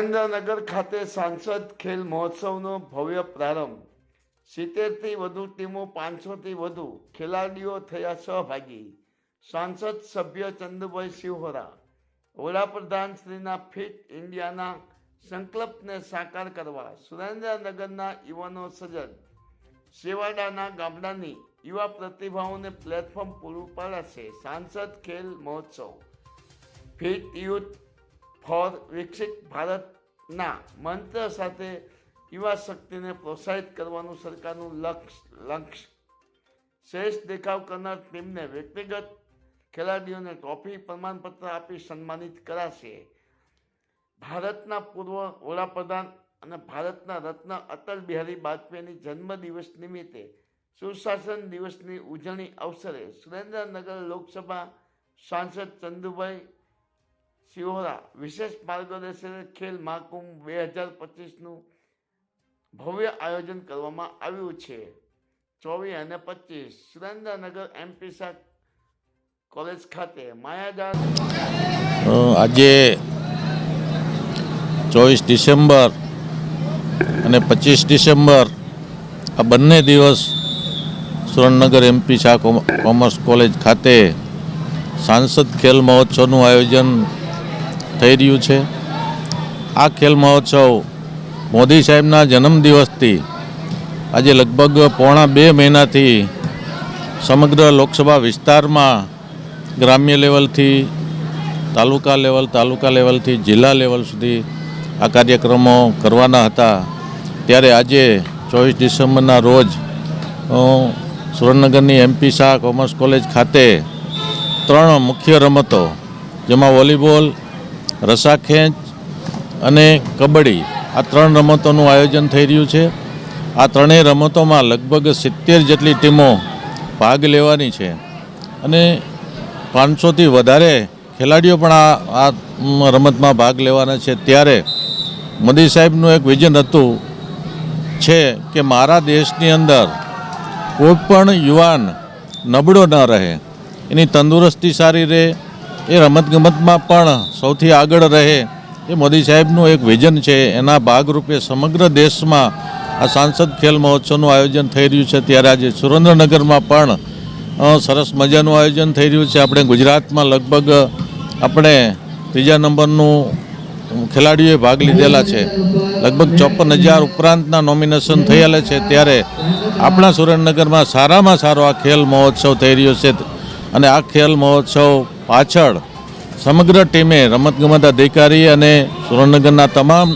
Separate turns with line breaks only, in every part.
સુરેન્દ્રનગર ખાતે સાંસદ ખેલ મહોત્સવનો ભવ્ય પ્રારંભ. સિત્તેરથી વધુ ટીમો પાંચસોથી વધુ ખેલાડીઓ થયા સહભાગી. સાંસદ સભ્ય ચંદુભાઈ શિવહોરા વડાપ્રધાન શ્રીના ફિટ ઇન્ડિયાના સંકલ્પને સાકાર કરવા સુરેન્દ્રનગરના યુવાનો સજગ સેવાડાના ગામડાની યુવા પ્રતિભાઓને પ્લેટફોર્મ પૂરું પાડશે સાંસદ ખેલ મહોત્સવ. ફિટ યુથ ફોર વિકસિત ભારતના મંત્ર સાથે યુવા શક્તિને પ્રોત્સાહિત કરવાનું સરકારનું લક્ષ્ય લક્ષ્ય. શ્રેષ્ઠ દેખાવ કરનાર ટીમને વ્યક્તિગત ખેલાડીઓને ટ્રોફી પ્રમાણપત્ર આપી સન્માનિત કરાશે. ભારતના પૂર્વ વડાપ્રધાન અને ભારતના રત્ન અટલ બિહારી વાજપેયીની જન્મદિવસ નિમિત્તે સુશાસન દિવસની ઉજવણી અવસરે સુરેન્દ્રનગર લોકસભા સાંસદ ચંદુભાઈ શિહોરા વિશેષ માર્ગદર્શન ખેલ મહાકુંભ બે હજાર પચીસનું ભવ્ય આયોજન કરવામાં આવ્યું છે. ચોવીસ અને પચીસ સુરેન્દ્રનગર એમપી શાહ કોલેજ ખાતે માયાજાળ
આજે ચોવીસ ડિસેમ્બર અને પચીસ ડિસેમ્બર આ બંને દિવસ સુરેન્દ્રનગર એમપી શાહ કોમ- કોમર્સ કોલેજ ખાતે સાંસદ ખેલ મહોત્સવનું આયોજન થઈ રહ્યું છે. આ ખેલ મહોત્સવ મોદી સાહેબના જન્મદિવસથી આજે લગભગ પોણા બે મહિનાથી સમગ્ર લોકસભા વિસ્તારમાં ગ્રામ્ય લેવલથી, તાલુકા લેવલ, તાલુકા લેવલથી, જિલ્લા લેવલ સુધી આ કાર્યક્રમો કરવાના હતા. ત્યારે આજે ચોવીસ ડિસેમ્બરના રોજ સુરેન્દ્રનગરની એમપી શાહ કોમર્સ કોલેજ ખાતે ત્રણ મુખ્ય રમતો, જેમાં વોલીબોલ રસાખેંચ અને કબડ્ડી આ ત્રણ રમતોનું આયોજન થઈ રહ્યું છે. આ ત્રણેય રમતોમાં લગભગ સિત્તેર જેટલી ટીમો ભાગ લેવાની છે. અને પાંચસોથી વધારે ખેલાડીઓ પણ આ આ રમતમાં ભાગ લેવાના છે. ત્યારે મોદી સાહેબનું એક વિઝન હતું છે કે મારા દેશની અંદર કોઈ પણ યુવાન નબળો ન રહે. એની તંદુરસ્તી સારી રહે એ રમતગમતમાં પણ સૌથી આગળ રહે એ મોદી સાહેબનું એક વિઝન છે. એના ભાગરૂપે સમગ્ર દેશમાં આ સાંસદ ખેલ મહોત્સવનું આયોજન થઈ રહ્યું છે. ત્યારે આજે સુરેન્દ્રનગરમાં પણ સરસ મજાનું આયોજન થઈ રહ્યું છે. આપણે ગુજરાતમાં લગભગ, આપણે ત્રીજા નંબરનું ખેલાડીઓએ ભાગ લીધેલા છે. લગભગ ચોપન હજાર ઉપરાંતના નોમિનેશન થયેલા છે. ત્યારે આપણા સુરેન્દ્રનગરમાં સારામાં સારો આ ખેલ મહોત્સવ થઈ રહ્યો છે. અને આ ખેલ મહોત્સવ પાછળ સમગ્ર ટીમે રમતગમત અધિકારી અને સુરેન્દ્રનગરના તમામ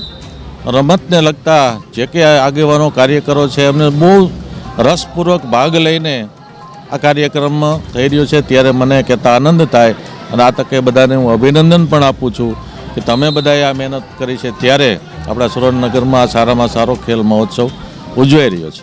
રમતને લગતા જે કે આગેવાનો, કાર્યકરો છે, એમને બહુ રસપૂર્વક ભાગ લઈને આ કાર્યક્રમ થઈ રહ્યો છે. ત્યારે મને કહેતા આનંદ થાય અને આ તકે બધાને હું અભિનંદન પણ આપું છું કે તમે બધાએ આ મહેનત કરી છે. ત્યારે આપણા સુરેન્દ્રનગરમાં સારામાં સારો ખેલ મહોત્સવ ઉજવાઈ રહ્યો છે.